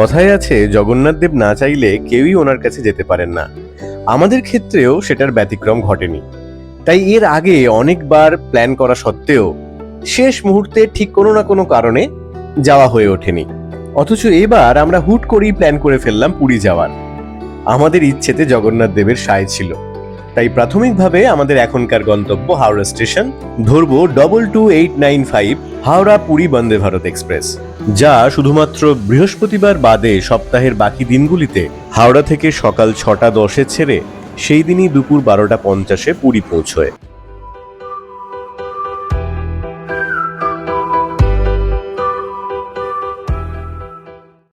কথায় আছে জগন্নাথদেব না চাইলে কেউই ওনার কাছে যেতে পারেন না। আমাদের ক্ষেত্রেও সেটার ব্যতিক্রম ঘটেনি। তাই এর আগে অনেকবার প্ল্যান করা সত্ত্বেও শেষ মুহূর্তে ঠিক কোনো না কোনো কারণে যাওয়া হয়ে ওঠেনি। অথচ এবার আমরা হুট করেই প্ল্যান করে ফেললাম পুরী যাওয়ার। আমাদের ইচ্ছেতে জগন্নাথ দেবের সায় ছিল। তাই প্রাথমিকভাবে আমাদের এখনকার গন্তব্য হাওড়া স্টেশন। ধরবো double two eight nine five Howrah Puri Vande Bharat express, যা শুধুমাত্র বৃহস্পতিবার বাদে সপ্তাহের বাকি দিনগুলিতে হাওড়া থেকে সকাল ছটা দশে ছেড়ে সেই দিনই দুপুর বারোটা পঞ্চাশে পুরী পৌঁছয়।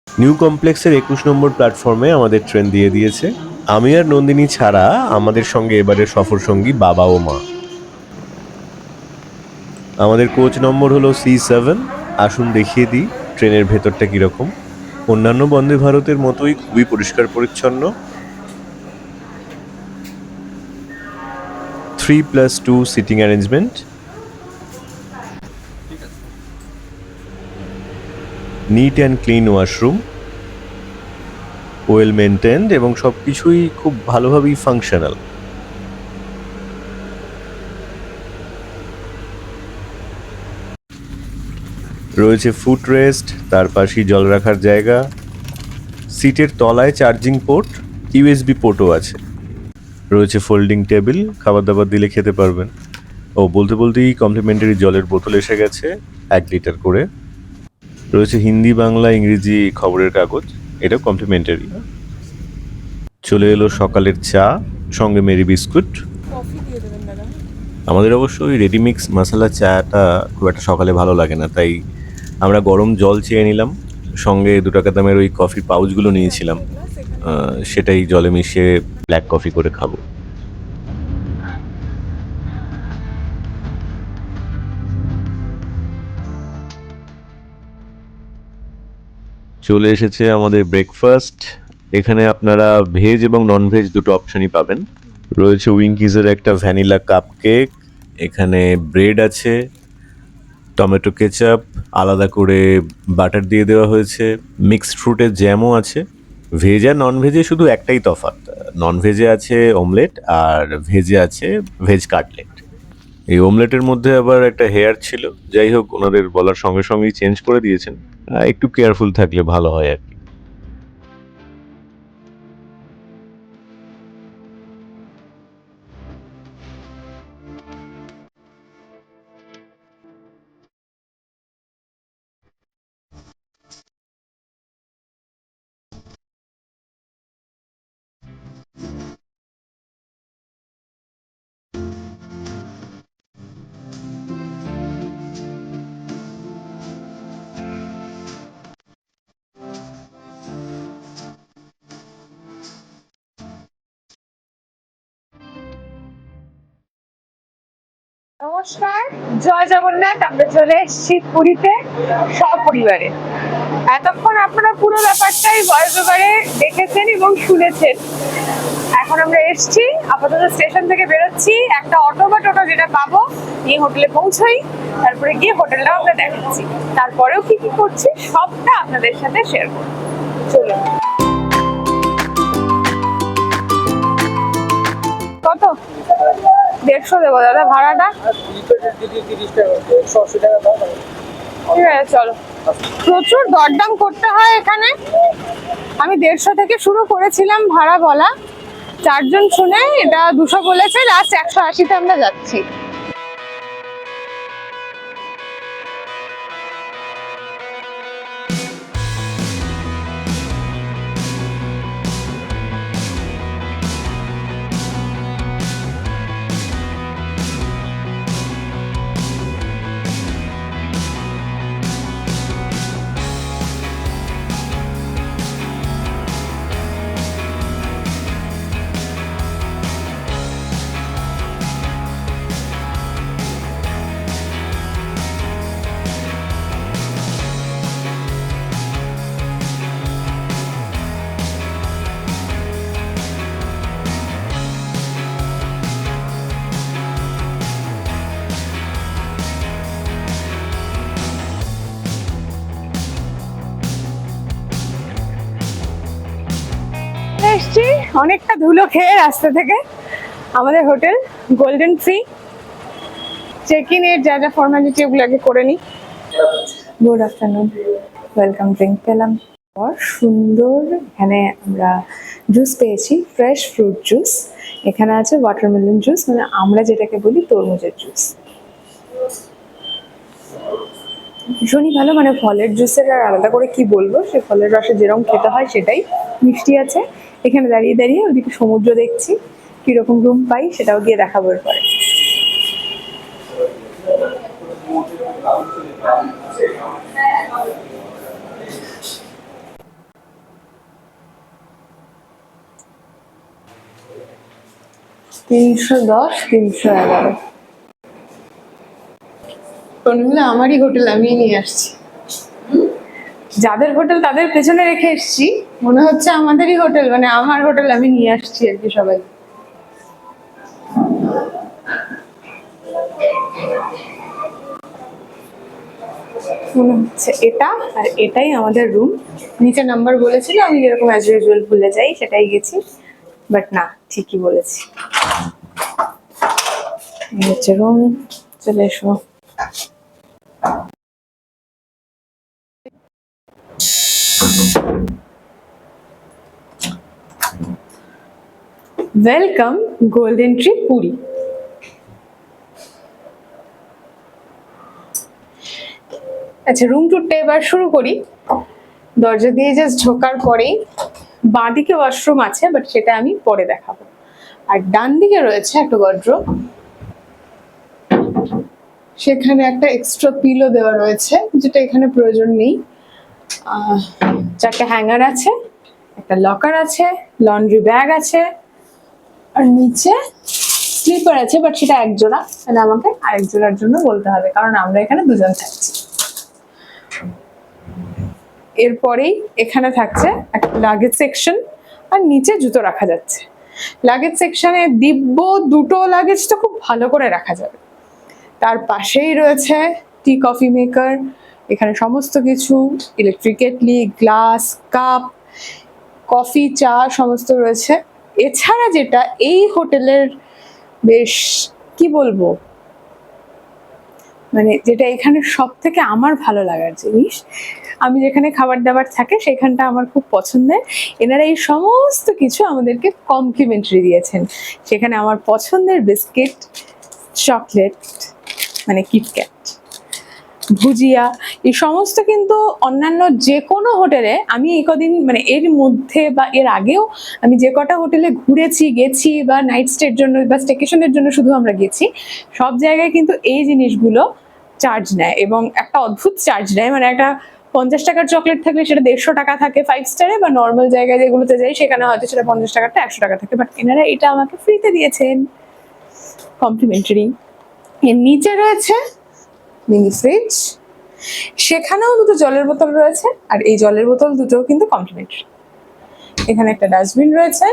নিউ কমপ্লেক্সের একুশ নম্বর প্ল্যাটফর্মে আমাদের ট্রেন দিয়ে দিয়েছে। আমি আর নন্দিনী ছাড়া আমাদের সঙ্গে এবারে সফর সঙ্গী বাবা ও মা। আমাদের কোচ নম্বর হলো সি সেভেন আসুন দেখিয়ে দিই, ট্রেনের ভেতরটা কীরকম। অন্যান্য বন্দে ভারতের মতোই খুবই পরিষ্কার পরিচ্ছন্ন। Three plus two seating arrangement neat and clean washroom well maintained এবং সব কিছুই খুব ভালোভাবেই ফাংশনাল রয়েছে ফুট রেস্ট তার পাশেই জল রাখার জায়গা সিটের তলায় চার্জিং পোর্ট ইউএসবি পোর্টও আছে। রয়েছে ফোল্ডিং টেবিল খাবার দাবার দিলে খেতে পারবেন। ও, বলতে বলতেই কমপ্লিমেন্টারি জলের বোতল এসে গেছে, এক লিটার করে। রয়েছে হিন্দি, বাংলা, ইংরেজি খবরের কাগজ। এটাও কমপ্লিমেন্টারি চলে এলো সকালের চা সঙ্গে মেরি বিস্কুট। আমাদের অবশ্য ওই রেডিমিক্স মশলা চাটা খুব একটা সকালে ভালো লাগে না তাই আমরা গরম জল চেয়ে নিলাম। সঙ্গে দু টাকা দামের ওই কফি পাউচগুলো নিয়েছিলাম। সেটাই জলে মিশিয়ে ব্ল্যাক কফি করে খাব। চলে এসেছে আমাদের ব্রেকফাস্ট এখানে আপনারা ভেজ এবং নন ভেজ দুটো অপশনই পাবেন। রয়েছে উইঙ্কিজের একটা ভ্যানিলা কাপ কেক এখানে ব্রেড আছে টমেটো কেচাপ আলাদা করে বাটার দিয়ে দেওয়া হয়েছে। মিক্সড ফ্রুটের জ্যামও আছে। ভেজ আর নন ভেজে শুধু একটাই তফাৎ। নন ভেজে আছে অমলেট আর ভেজে আছে ভেজ কাটলেট এই অমলেটের মধ্যে আবার একটা হেয়ার ছিল। যাই হোক, ওনাদের বলার সঙ্গে সঙ্গেই চেঞ্জ করে দিয়েছেন। একটু কেয়ারফুল থাকলে ভালো হয় আর কি। নমস্কার। জয় জগন্নাথ, আমরা চলে এসেছি পুরীতে সপরিবারে। এতক্ষণ আপনারা পুরো ব্যাপারটাই ভয়েস দেখেছেন এবং শুনেছেন। এখন আমরা এসেছি, আপাতত স্টেশন থেকে বেরোচ্ছি। একটা অটো বা টোটো যেটা পাবো এই হোটেলে পৌঁছোই, তারপরে গিয়ে হোটেলটাও আমরা দেখাচ্ছি। তারপরেও কি কি করছি, সবটা আপনাদের সাথে শেয়ার করব। চলুন। কত? দেড়শো দেবো দাদা ভাড়াটা। ঠিক আছে, চলো। প্রচুর দরদাম করতে হয় এখানে। আমি দেড়শো থেকে শুরু করেছিলাম ভাড়া বলা। চারজন শুনে এটা দুশো বলেছে লাস্ট একশো আশিতে আমরা যাচ্ছি। অনেকটা ধুলো খেয়ে রাস্তা থেকে আমাদের hotel Golden Free check in এর যা যা ফর্মালিটি ওগুলো আগে করে নিই। গুড আফটারনুন ওয়েলকাম ড্রিঙ্ক পেলাম। সুন্দর এখানে আমরা জুস পেয়েছি ফ্রেশ ফ্রুট জুস এখানে আছে ওয়াটারমেলন জুস মানে আমরা যেটাকে বলি তরমুজের জুস ভীষণই ভালো মানে ফলের জুসের আর আলাদা করে কি বলব? সে ফলের রসে যেরকম খেতে হয় সেটাই মিষ্টি আছে। এখানে দাঁড়িয়ে দাঁড়িয়ে ওদিকে সমুদ্র দেখছি কীরকম রুম পাই সেটাও গিয়ে দেখাবো এরপরে। তিনশো দশ তিনশো এগারো। কোনগুলো? আমারই হোটেল আমি নিয়ে আসছি। যাদের হোটেল তাদের পেছনে রেখে এসেছি। মনে হচ্ছে আমাদেরই হোটেল মানে আমার হোটেল আমি নিয়ে আসছি আর কি সবাই। মনে হচ্ছে এটা আর এটাই আমাদের রুম নিচে নাম্বার বলেছিল, আমি যেরকম অ্যাজ ইউজুয়াল ভুলে যাই, সেটাই গেছি। বাট না, ঠিকই বলেছি। এই রুম চলে এসো। ওয়েলকাম গোল্ডেন ট্রি পুরী আচ্ছা রুম টুরটা এবার শুরু করি। দরজা দিয়ে জাস্ট ঢোকার পরেই বাঁদিকে ওয়াশরুম আছে বাট সেটা আমি পরে দেখাবো। আর ডান দিকে রয়েছে একটা ওয়ার্ড্রোব সেখানে একটা এক্সট্রা পিলো দেওয়া রয়েছে, যেটা এখানে প্রয়োজন নেই। চারটে হ্যাঙ্গার আছে, একটা লকার আছে লন্ড্রি ব্যাগ আছে আর নিচে স্লিপার আছে বাট সেটা এক জোড়া মানে আমাকে আরেক জোড়ার জন্য বলতে হবে, কারণ আমরা এখানে দুজন থাকছি। এরপরেই এখানে থাকছে একটা লাগেজ সেকশন আর নিচে জুতো রাখা যাচ্ছে। লাগেজ সেকশনে দিব্য দুটো লাগেজটা খুব ভালো করে রাখা যাবে। তার পাশেই রয়েছে টি কফি মেকার এখানে সমস্ত কিছু electric kettle glass cup coffee চা, সমস্ত রয়েছে। এছাড়া যেটা, এই হোটেলের বেশ, কি বলব? মানে যেটা এখানে সব থেকে আমার ভালো লাগার জিনিস, আমি যেখানে খাবার দাবার থাকে সেখানটা আমার খুব পছন্দের। এনারা এই সমস্ত কিছু আমাদেরকে কমপ্লিমেন্টারি দিয়েছেন। সেখানে আমার পছন্দের বিস্কিট চকলেট মানে কিটক্যাট ভুজিয়া এই সমস্ত কিন্তু অন্যান্য যে কোনো হোটেলে আমি এই কদিন মানে এর মধ্যে বা এর আগেও আমি যে কটা হোটেলে ঘুরেছি, গেছি বা নাইট স্টের জন্য বা স্টেকেশনের জন্য শুধু আমরা গেছি, সব জায়গায় কিন্তু এই জিনিসগুলো চার্জ নেয় এবং একটা অদ্ভুত চার্জ নেয়। মানে একটা পঞ্চাশ টাকার চকলেট থাকলে সেটা দেড়শো টাকা থাকে ফাইভ স্টারে বা নর্মাল জায়গায় যেগুলোতে যাই সেখানে হয়তো সেটা পঞ্চাশ টাকাটা একশো টাকা থাকে। বাট এনারা এটা আমাকে ফ্রিতে দিয়েছেন। কমপ্লিমেন্টারি এর নিচে রয়েছে মিনি ফ্রিজ সেখানেও দুটো জলের বোতল রয়েছে, আর এই জলের বোতল দুটোও কিন্তু কমপ্লিমেন্টারি এখানে একটা ডাস্টবিন রয়েছে।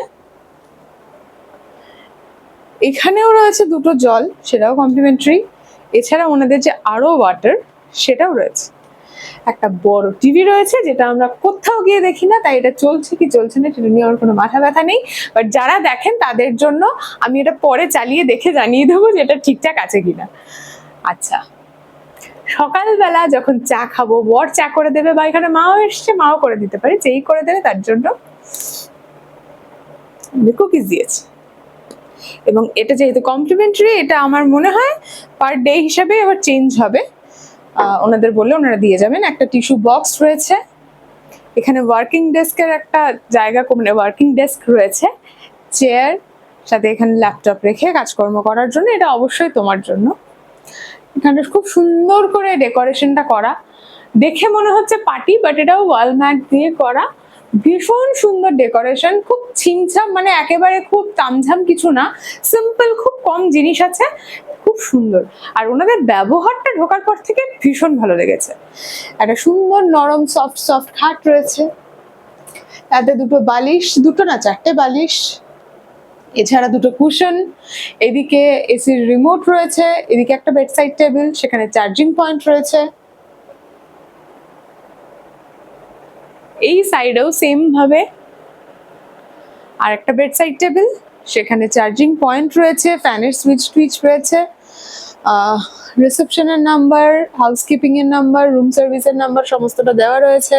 এখানেও রয়েছে দুটো জল, সেটাও কমপ্লিমেন্টারি এছাড়া ওনাদের যে আরও ওয়াটার সেটাও রয়েছে। একটা বড় টিভি রয়েছে, যেটা আমরা কোথাও গিয়ে দেখি না, তাই এটা চলছে কি চলছে না, সেটা নিয়ে আমার কোনো মাথা ব্যথা নেই। বাট যারা দেখেন, তাদের জন্য আমি এটা পরে চালিয়ে দেখে জানিয়ে দেবো যে এটা ঠিকঠাক আছে কিনা। আচ্ছা। সকালবেলা যখন চা খাব, বর চা করে দেবে বা এখানে মাও এসছে, মাও করে দিতে পারে, যেই করে দেবে তার জন্য কুকিজ দিয়েছে। এবং এটা যেহেতু কমপ্লিমেন্টারি এটা আমার মনে হয় পার ডে হিসাবে এবার চেঞ্জ হবে। ওনাদের বললে ওনারা দিয়ে যাবেন। একটা টিস্যু বক্স রয়েছে। এখানে ওয়ার্কিং ডেস্কের একটা জায়গা মানে ওয়ার্কিং ডেস্ক রয়েছে। চেয়ার সাথে এখানে ল্যাপটপ রেখে কাজকর্ম করার জন্য। এটা অবশ্যই তোমার জন্য। এখানে খুব সুন্দর করে ডেকোরেশনটা করা। দেখে মনে হচ্ছে পার্টি, বাট এটাও ওয়াল ম্যাট দিয়ে করা। ভীষণ সুন্দর ডেকোরেশন, খুব ছিমছাম মানে একেবারে খুব তামঝাম কিছু না। সিম্পল, খুব কম জিনিস আছে, খুব সুন্দর। আর ওনাদের ব্যবহারটা ঢোকার পর থেকে ভীষণ ভালো লেগেছে। একটা সুন্দর নরম সফট সফট খাট রয়েছে। তাতে দুটো বালিশ, দুটো না, চারটে বালিশ। এছাড়া দুটো কুশন, এদিকে এসির রিমোট রয়েছে, এদিকে একটা বেডসাইড টেবিল সেখানে চার্জিং পয়েন্ট রয়েছে। এই সাইডেও সেম ভাবে আর একটা বেড সাইড টেবিল সেখানে চার্জিং পয়েন্ট রয়েছে ফ্যানের সুইচ টুইচ রয়েছে রিসেপশনের নাম্বার হাউসকিপিং এর নাম্বার রুম সার্ভিসের নাম্বার সমস্তটা দেওয়া রয়েছে।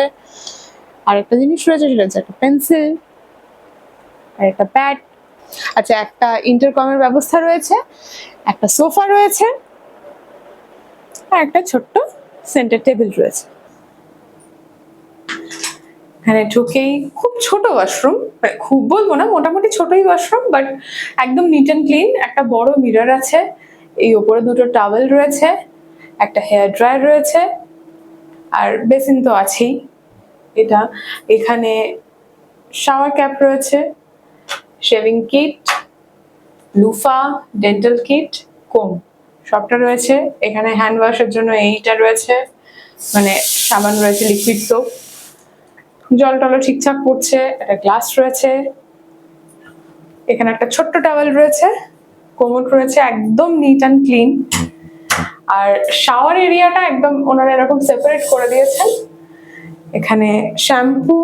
আর একটা জিনিস রয়েছে, সেটা হচ্ছে একটা পেন্সিল আর একটা প্যাড আচ্ছা একটা ইন্টারকমের ব্যবস্থা রয়েছে, একটা সোফা রয়েছে, আর একটা ছোট্ট সেন্টার টেবিল রয়েছে। এখানে ঢুকেই খুব ছোট ওয়াশরুম খুব বলব না, মোটামুটি ছোটই ওয়াশরুম বাট একদম নিট অ্যান্ড ক্লিন একটা বড় মিরর আছে, এই ওপরে দুটো টাওয়েল রয়েছে, একটা হেয়ার ড্রায়ার রয়েছে, আর বেসিন তো আছেই। এটা, এখানে শাওয়ার ক্যাপ রয়েছে shaving kit, loofah, dental kit, comb. সবটা রয়েছে। এখানে হ্যান্ড ওয়াশের জন্য এইটা রয়েছে। মানে সাবান রয়েছে, লিকুইড সোপ। জল টলও ঠিকঠাক পড়ছে, একটা গ্লাস রয়েছে। এখানে একটা ছোট্ট টাওয়েল রয়েছে। কোমোট রয়েছে, একদম নিট অ্যান্ড ক্লিন আর শাওয়ার এরিয়াটা একদম ওনারা এরকম সেপারেট করে দিয়েছেন। এখানে শ্যাম্পু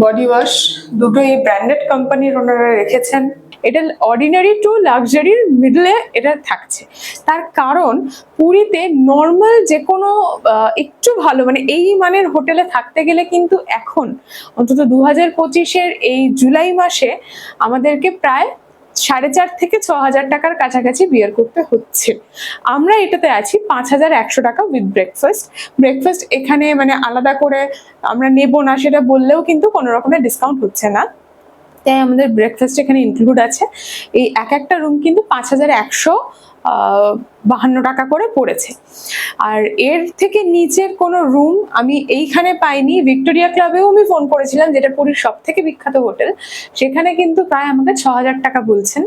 বডি ওয়াশ দুটোই ব্র্যান্ডেড কোম্পানির ওনারা রেখেছেন। এটা অর্ডিনারি টু লাক্সারির মিডলে এটা থাকছে। তার কারণ, পুরীতে নর্মাল যে কোনো একটু ভালো মানে এই মানের হোটেলে থাকতে গেলে কিন্তু এখন, অন্তত দু হাজার পঁচিশের এই জুলাই মাসে আমাদেরকে প্রায় সাড়ে চার থেকে ছ হাজার টাকার কাছাকাছি বিয়ার করতে হচ্ছে। আমরা এটাতে আছি পাঁচ হাজার একশো টাকা উইথ ব্রেকফাস্ট ব্রেকফাস্ট এখানে মানে আলাদা করে আমরা নেব না সেটা বললেও কিন্তু কোনো রকমের ডিসকাউন্ট হচ্ছে না। তাই আমাদের ব্রেকফাস্ট এখানে ইনক্লুড আছে। এই এক একটা রুম কিন্তু পাঁচ হাজার একশো বাহান্ন টাকা করে পড়েছে। আর এর থেকে নিচের কোনো রুম আমি এইখানে পাইনি। ভিক্টোরিয়া ক্লাবেও আমি ফোন করেছিলাম, যেটা পুরীর সব থেকে বিখ্যাত হোটেল। সেখানে কিন্তু প্রায় আমাকে ছ হাজার টাকা বলছেন।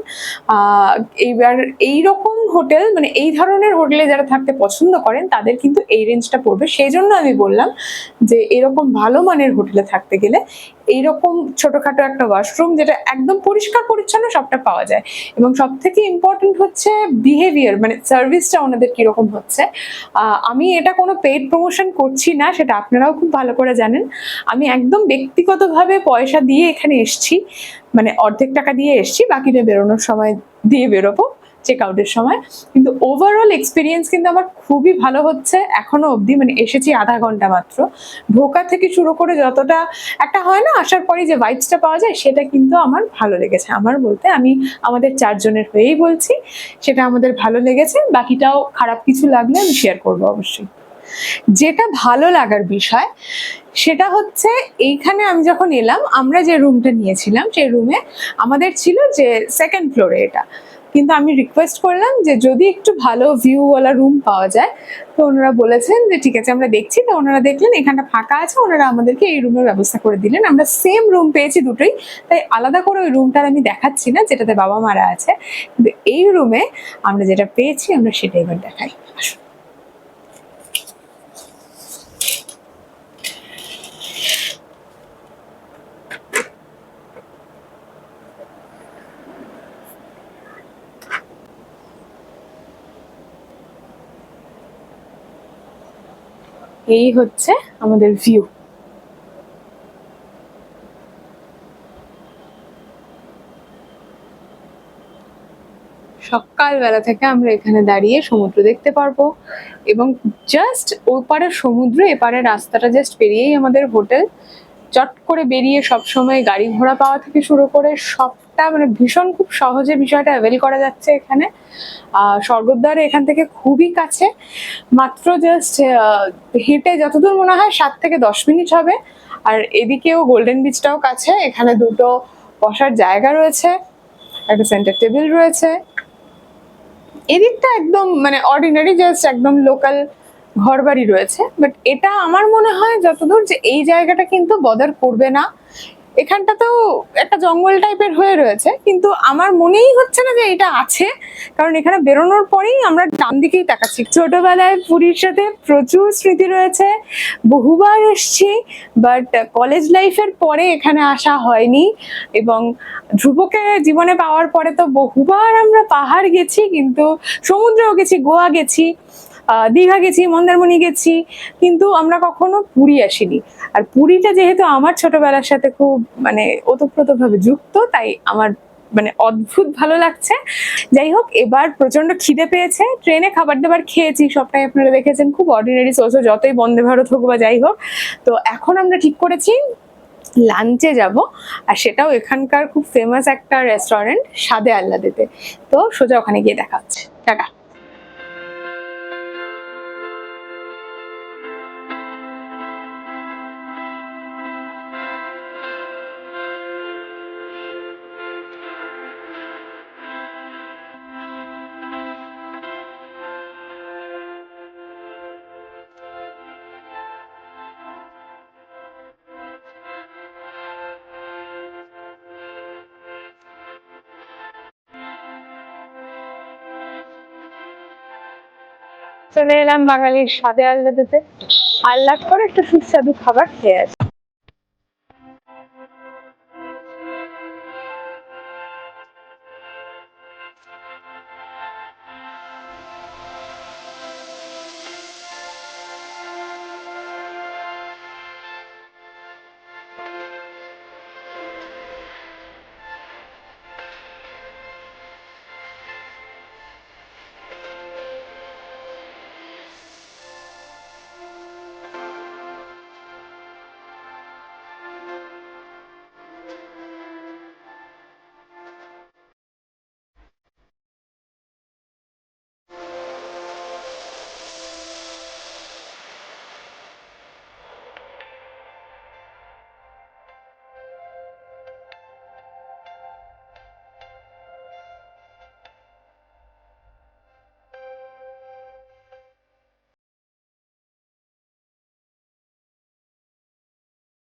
এইবার এই রকম হোটেল মানে এই ধরনের হোটেলে যারা থাকতে পছন্দ করেন, তাদের কিন্তু এই রেঞ্জটা পড়বে। সেই জন্য আমি বললাম যে, এরকম ভালো মানের হোটেলে থাকতে গেলে এইরকম ছোটখাটো একটা ওয়াশরুম যেটা একদম পরিষ্কার পরিচ্ছন্ন সবটা পাওয়া যায়। এবং সব থেকে ইম্পর্টেন্ট হচ্ছে বিহেভিয়ার মানে সার্ভিসটা ওনাদের কীরকম হচ্ছে আমি এটা কোনো পেড প্রমোশন করছি না, সেটা আপনারাও খুব ভালো করে জানেন। আমি একদম ব্যক্তিগতভাবে পয়সা দিয়ে এখানে এসছি মানে অর্ধেক টাকা দিয়ে এসছি, বাকিটা বেরোনোর সময় দিয়ে বেরোবো। চেক আউটের সময়। কিন্তু ওভারঅল এক্সপিরিয়েন্স কিন্তু আমার খুবই ভালো হচ্ছে এখনও অবধি মানে এসেছি আধা ঘণ্টা মাত্র। ঢোকা থেকে শুরু করে যতটা, একটা হয় না, আসার পরে যে ভাইবসটা পাওয়া যায়, সেটা কিন্তু আমার ভালো লেগেছে। আমার বলতে আমি আমাদের চারজনের হয়েই বলছি, সেটা আমাদের ভালো লেগেছে, বাকিটাও খারাপ কিছু লাগলে আমি শেয়ার করব অবশ্যই। যেটা ভালো লাগার বিষয়, সেটা হচ্ছে এইখানে আমি যখন এলাম, আমরা যে রুমটা নিয়েছিলাম, সেই রুমে আমাদের ছিল যে সেকেন্ড ফ্লোরে এটা। কিন্তু আমি রিকোয়েস্ট করলাম যে যদি একটু ভালো ভিউওয়ালা রুম পাওয়া যায়, তো ওনারা বলেছেন যে ঠিক আছে, আমরা দেখছি। তো ওনারা দেখলেন, এখানটা ফাঁকা আছে, ওনারা আমাদেরকে এই রুমের ব্যবস্থা করে দিলেন। আমরা সেম রুম পেয়েছি দুটোই, তাই আলাদা করে ওই রুমটার আমি দেখাচ্ছি না, যেটাতে বাবা মারা আছে। কিন্তু এই রুমে আমরা যেটা পেয়েছি, আমরা সেটা এবার দেখাই আসুন এই হচ্ছে আমাদের ভিউ সকালবেলা থেকে আমরা এখানে দাঁড়িয়ে সমুদ্র দেখতে পারব এবং জাস্ট ওপারে সমুদ্র, এপারে রাস্তাটা জাস্ট পেরিয়েই আমাদের হোটেল। চট করে বেরিয়ে সব সময় গাড়ি ঘোড়া পাওয়া থেকে শুরু করে সবটা মানে ভীষণ খুব সহজে বিষয়টা অ্যাভেল করা যাচ্ছে এখানে। স্বর্গদ্বার এখান থেকে খুবই কাছে। মাত্র জাস্ট হেঁটে যতদূর মনে হয় সাত থেকে দশ মিনিট হবে। আর এদিকেও গোল্ডেন বিচটাও কাছে। এখানে দুটো বসার জায়গা রয়েছে, একটা সেন্টার টেবিল রয়েছে। এদিকটা একদম মানে অর্ডিনারি জাস্ট একদম লোকাল ঘর বাড়ি রয়েছে বাট এটা আমার মনে হয় যতদূর যে এই জায়গাটা কিন্তু বদার করবে না। এখানটা তো একটা জঙ্গল টাইপের হয়ে রয়েছে, কিন্তু আমার মনেই হচ্ছে না যে এটা আছে, কারণ এখানে বেরোনোর পরেই আমরা ডান দিকেই তাকাচ্ছি। ছোটবেলায় পুরীর সাথে প্রচুর স্মৃতি রয়েছে, বহুবার এসছি বাট কলেজ লাইফের পরে এখানে আসা হয়নি, এবং ধ্রুবকে জীবনে পাওয়ার পরে তো বহুবার আমরা পাহাড় গেছি, কিন্তু সমুদ্রেও গেছি, গোয়া গেছি দীঘা গেছি, মন্দারমণি গেছি, কিন্তু আমরা কখনো পুরী আসিনি। আর পুরীটা যেহেতু আমার ছোটবেলার সাথে খুব মানে ওতপ্রোতভাবে যুক্ত, তাই আমার মানে অদ্ভুত ভালো লাগছে। যাই হোক, এবার প্রচণ্ড খিদে পেয়েছে, ট্রেনে খাবার দাবার খেয়েছি, সবটাই আপনারা দেখেছেন, খুব অর্ডিনারি সোর্সও যতই বন্দে ভারত হোক বা যাই হোক। তো এখন আমরা ঠিক করেছি, লাঞ্চে যাব, আর সেটাও এখানকার খুব ফেমাস একটা রেস্টুরেন্ট স্বাদে আহ্লাদেতে। তো সোজা ওখানে গিয়ে দেখা হচ্ছে। টাটা। চলে এলাম বাঙালির স্বাদে আল্লাদেতে আল্লাহ করে একটা সুস্বাদু খাবার খেয়ে আসি।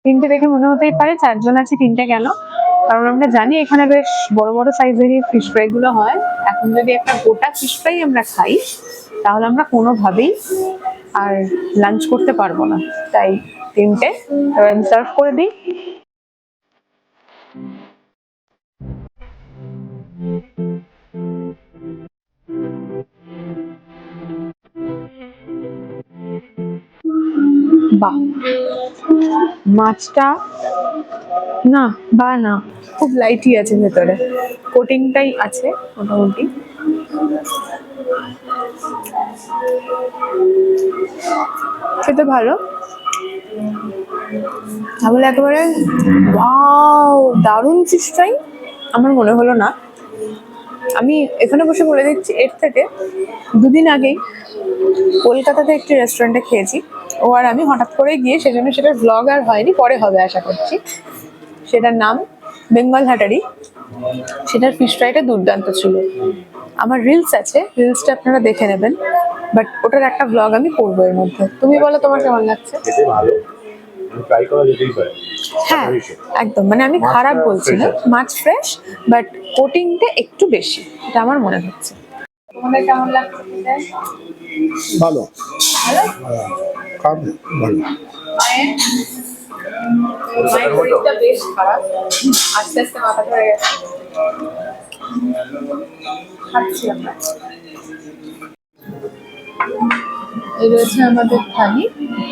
তিনটে দেখে মনে হতেই পারে চারজন আছে তিনটে কেন? কারণ আমরা জানি এখানে বেশ বড় বড় সাইজেরই ফিশ ফ্রাই গুলো হয়। এখন যদি একটা গোটা ফিশ ফ্রাই আমরা খাই, তাহলে আমরা কোনোভাবেই আর লাঞ্চ করতে পারব না। তাই তিনটে সার্ভ করে দিই। বাহ! মাছটা না, বা না, খুব লাইটই আছে ভেতরে। কোটিংটাই আছে মোটামুটি। খেতে ভালো? তাহলে একেবারে ওয়াও দারুণ চিস্টাই আমার মনে হলো না। আমি এখানে বসে বলে দিচ্ছি, এর থেকে দুদিন আগেই কলকাতাতে একটি রেস্টুরেন্টে খেয়েছি। ও আর আমি হঠাৎ করে গিয়ে সেজন্য সেটার ব্লগ আর হয়নি পরে হবে আশা করছি। সেটার নাম বেঙ্গল হাটারি। সেটার ফিশ ফ্রাইটা দুর্দান্ত ছিল। আমার রিলস আছে রিলসটা আপনারা দেখে নেবেন বাট ওটার একটা ব্লগ আমি করব এর মধ্যে। তুমি বলো তোমার কেমন লাগছে? হ্যাঁ একদম। মানে আমি খারাপ বলছি না মাছ ফ্রেশ বাট কোটিংটা একটু বেশি এটা আমার মনে হচ্ছে। তোমাদের কেমন লাগছে ভালো। ভালো? হ্যাঁ, খারাপ ভালো। মায়ের শরীরটা বেশ খারাপ। আস্তে আস্তে মাথা ধরে গেছে। খাচ্ছি আমরা। এই রয়েছে আমাদের থালি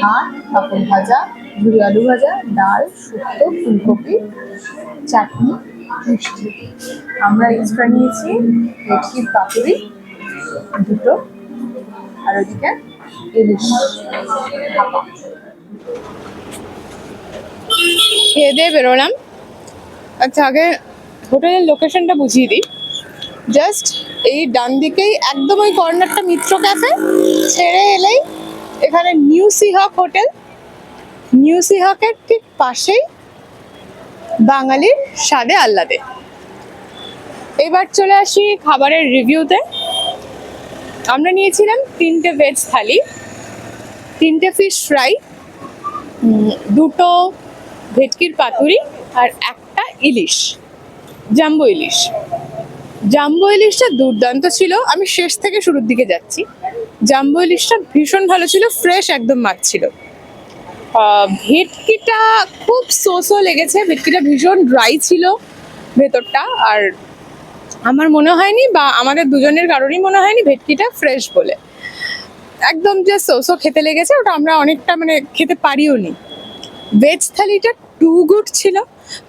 ভাত পাপড় ভাজা ঝুড়ি আলু ভাজা ডাল শুক্তো ফুলকপি চাটনি মিষ্টি। আমরা এক্সট্রা নিয়েছি ভেটকির পাতুরি দুটো। আর ওদিকে ইলিশ খেয়ে দিয়ে বেরোলাম। আচ্ছা আগে হোটেলের লোকেশনটা বুঝিয়ে দিই। জাস্ট এই ডান দিকেই একদম ওই কর্নারটা মিত্র ক্যাফে ছেড়ে এলেই এখানে নিউ সিহক হোটেল। নিউ সিহকের ঠিক পাশেই বাঙালির স্বাদে আহ্লাদে। এবার চলে আসি খাবারের রিভিউতে আমরা নিয়েছিলাম তিনটে ভেজ থালি, তিনটে ফিশ ফ্রাই দুটো ভেটকির পাতুরি আর একটা ইলিশ, জাম্বো ইলিশ। জাম্বো ইলিশটা দুর্দান্ত ছিল। আমি শেষ থেকে শুরুর দিকে যাচ্ছি। জাম্বো ইলিশটা ভীষণ ভালো ছিল ফ্রেশ একদম মাছ ছিল। ভেটকিটা খুব সোসো লেগেছে। ভেটকিটা ভীষণ ড্রাই ছিল ভেতরটা। আর আমার মনে হয়নি বা আমাদের দুজনের কারোরই মনে হয়নি ভেটকিটা ফ্রেশ বলে। একদম যে সোসো খেতে লেগেছে, ওটা আমরা অনেকটা মানে খেতে পারিও নি। ভেজ থালিটা টু গুড ছিল।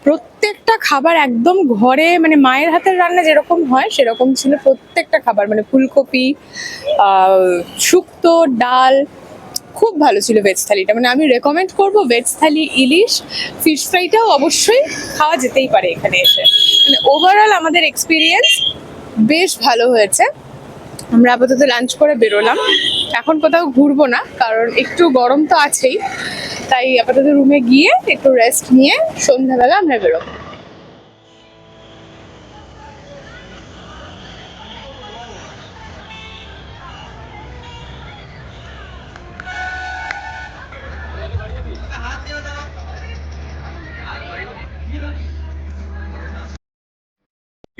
প্রত্যেকটা খাবার একদম ঘরে মানে মায়ের হাতের রান্না যেরকম হয়, সেরকম ছিল প্রত্যেকটা খাবার। মানে ফুলকপি শুক্তো, ডাল খুব ভালো ছিল ভেজ থালিটা। মানে আমি রেকমেন্ড করব ভেজ থালি ইলিশ ফিশ ফ্রাইটাও অবশ্যই খাওয়া যেতেই পারে এখানে এসে। মানে ওভারঅল আমাদের এক্সপিরিয়েন্স বেশ ভালো হয়েছে। আমরা আপাতত লাঞ্চ করে বেরোলাম। এখন কোথাও ঘুরবো না, কারণ একটু গরম তো আছেই। তাই আপাতত রুমে গিয়ে একটু রেস্ট নিয়ে সন্ধ্যাবেলা আমরা বেরোবো।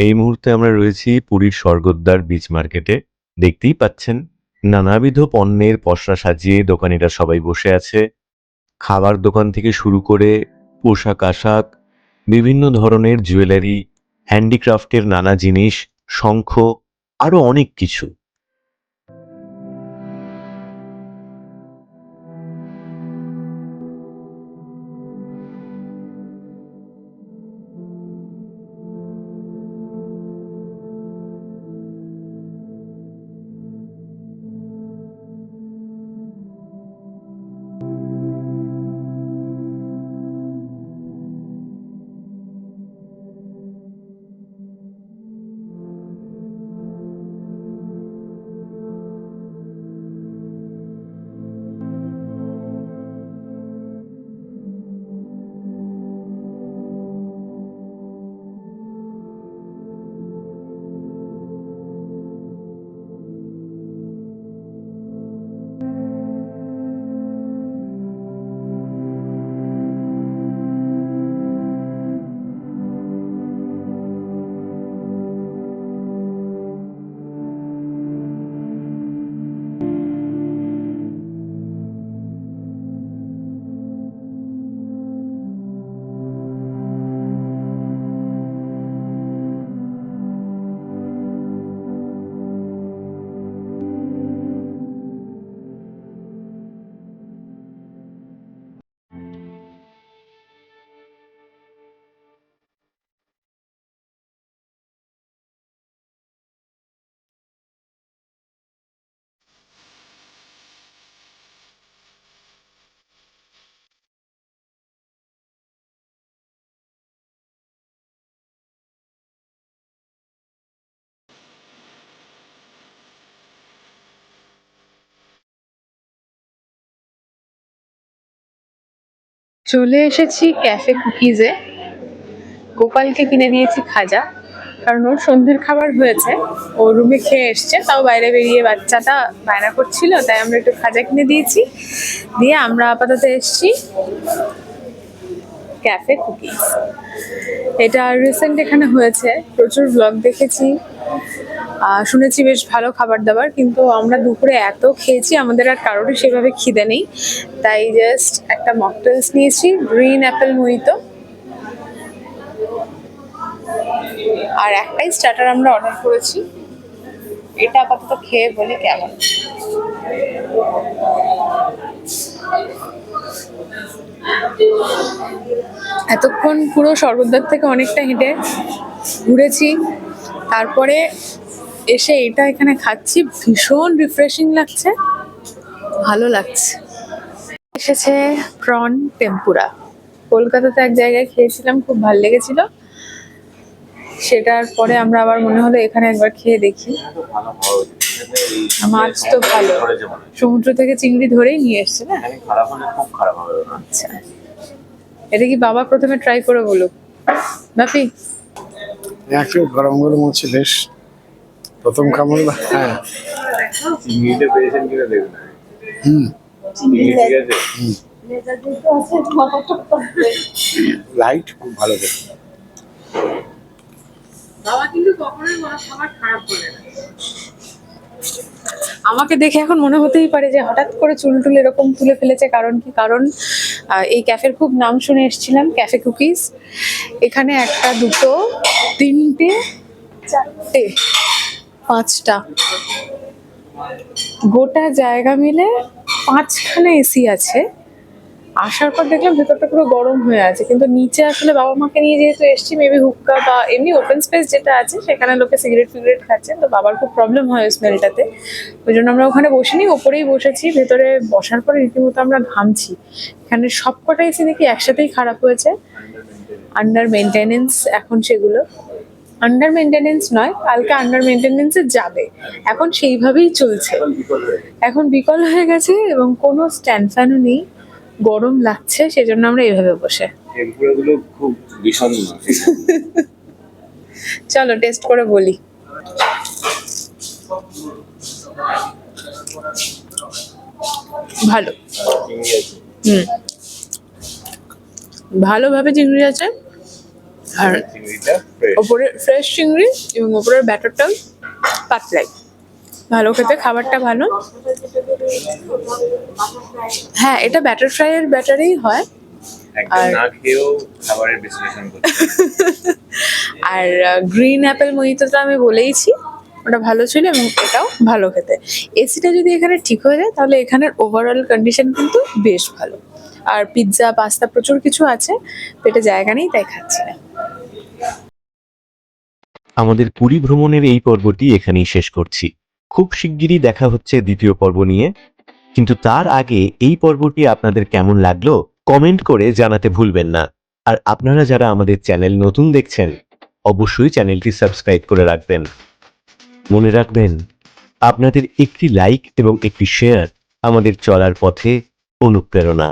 এই মুহূর্তে আমরা রয়েছি পুরীর স্বর্গদ্বার বিচ মার্কেটে দেখতেই পাচ্ছেন, নানাবিধ পণ্যের পশরা সাজিয়ে দোকানিরা সবাই বসে আছে। খাবার দোকান থেকে শুরু করে পোশাক আশাক, বিভিন্ন ধরনের জুয়েলারি হ্যান্ডিক্রাফটের নানা জিনিস, শঙ্খ আরও অনেক কিছু। চলে এসেছি ক্যাফে কুকিজে। গোপালকে কিনে দিয়েছি খাজা, কারণ ওর সন্ধ্যের খাবার হয়েছে। ও রুমে খেয়ে এসছে, তাও বাইরে বেরিয়ে বাচ্চাটা বায়না করছিল, তাই আমরা একটু খাজা কিনে দিয়েছি। দিয়ে আমরা আপাতত এসেছি ক্যাফে কুকিজ এটা রিসেন্ট এখানে হয়েছে। প্রচুর ব্লগ দেখেছি। শুনেছি বেশ ভালো খাবার দাবার, কিন্তু আমরা দুপুরে এত খেয়েছি, আমাদের আর কারোরই সেভাবে খিদে নেই। তাই জাস্ট একটা মকটেলস নিয়েছি গ্রিন অ্যাপেল মুইতো আর একটাই স্টার্টার আমরা অর্ডার করেছি। এটা আপাতত খেয়ে বলি কেমন। এতক্ষণ পুরো স্বর্গদ্বার থেকে অনেকটা হেঁটে ঘুরেছি। তারপরে এসে এটা এখানে খাচ্ছি। ভীষণ রিফ্রেশিং লাগছে। ভালো লাগছে। এসেছে প্রন টেম্পুরা কলকাতাতে এক জায়গায় খেয়েছিলাম খুব ভালো লেগেছিল। সেটার পরে আমরা আবার মনে হলো এখানে একবার খেয়ে দেখি। মাছ তো ভালো। সমুদ্র থেকে চিংড়ি ধরেই নিয়ে এসছে না? আচ্ছা। এটা কি বাবা প্রথমে ট্রাই করে বলুক বাপি একটু গরম গরম হচ্ছে বেশ। প্রথম কামড় হ্যাঁ। চিংড়িটা পেয়েছেন কিনা দেখুন। হুম। চিংড়ি ঠিক আছে? লাইট খুব ভালো দেখে বাবা কিন্তু কখনোই কোনো খাবার খারাপ বলে না। আমাকে দেখে এখন মনে হতেই পারে যে হঠাৎ করে চুল টুল এরকম তুলে ফেলেছে কারণ কি? কারণ এই ক্যাফের খুব নাম শুনে এসেছিলাম, ক্যাফে কুকিজ। এখানে একটা, দুটো, তিনটে, চারটে, পাঁচটা। গোটা জায়গা মিলে পাঁচখানে এসি আছে। আসার পর দেখলাম ভেতরটা পুরো গরম হয়ে আছে, কিন্তু নিচে আসলে বাবা মাকে নিয়ে যেহেতু এসছি মেবি হুক্কা বা এমনি ওপেন স্পেস যেটা আছে, সেখানে লোকে সিগারেট ফিগারেট খাচ্ছেন তো বাবার খুব প্রবলেম হয় ওই স্মেলটাতে ওই জন্য আমরা ওখানে বসিনি, ওপরেই বসেছি, ভেতরে বসার পরে রীতিমতো আমরা ঘামছি। এখানে সবকটা এসি দেখি একসাথেই খারাপ হয়েছে। আন্ডার মেনটেনেন্স এখন সেগুলো। আন্ডার মেনটেনেন্স নয়, কালকে আন্ডার মেনটেনেন্সে যাবে। এখন সেইভাবেই চলছে। এখন বিকল হয়ে গেছে এবং কোনো স্ট্যান্ড ফ্যানও নেই। গরম লাগছে সেজন্য আমরা এইভাবে বসে। টেম্পুরাগুলো খুব বিষণ্ণ চলো টেস্ট করে বলি। ভালো। হুম। ভালোভাবে চিংড়ি আছে আর ওপরে ফ্রেশ চিংড়ি এবং ওপরের ব্যাটারটা পাতলাই। ভালো খেতে খাবারটা ভালো। হ্যাঁ এটা ব্যাটার ফ্রাইয়ের ব্যাটারেই হয়। আর- গ্রিন অ্যাপেল মহিতোটা আমি বলেইছি। ওটা ভালো ছিল এবং এটাও ভালো খেতে। এসিটা যদি এখানে ঠিক হয়ে যায় তাহলে এখানের ওভারঅল কন্ডিশন কিন্তু বেশ ভালো। আর পিৎজা পাস্তা প্রচুর কিছু আছে পেটে জায়গা নেই তাই খাচ্ছি না। আমাদের পুরী ভ্রমণের এই পর্বটি এখানেই শেষ করছি। খুব শিগগিরই দেখা হচ্ছে দ্বিতীয় পর্ব নিয়ে। কিন্তু তার আগে এই পর্বটি আপনাদের কেমন লাগল কমেন্ট করে জানাতে ভুলবেন না। আর আপনারা যারা আমাদের চ্যানেল নতুন দেখছেন, অবশ্যই চ্যানেলটি সাবস্ক্রাইব করে রাখবেন। মনে রাখবেন, আপনাদের একটি লাইক এবং একটি শেয়ার আমাদের চলার পথে অনুপ্রেরণা।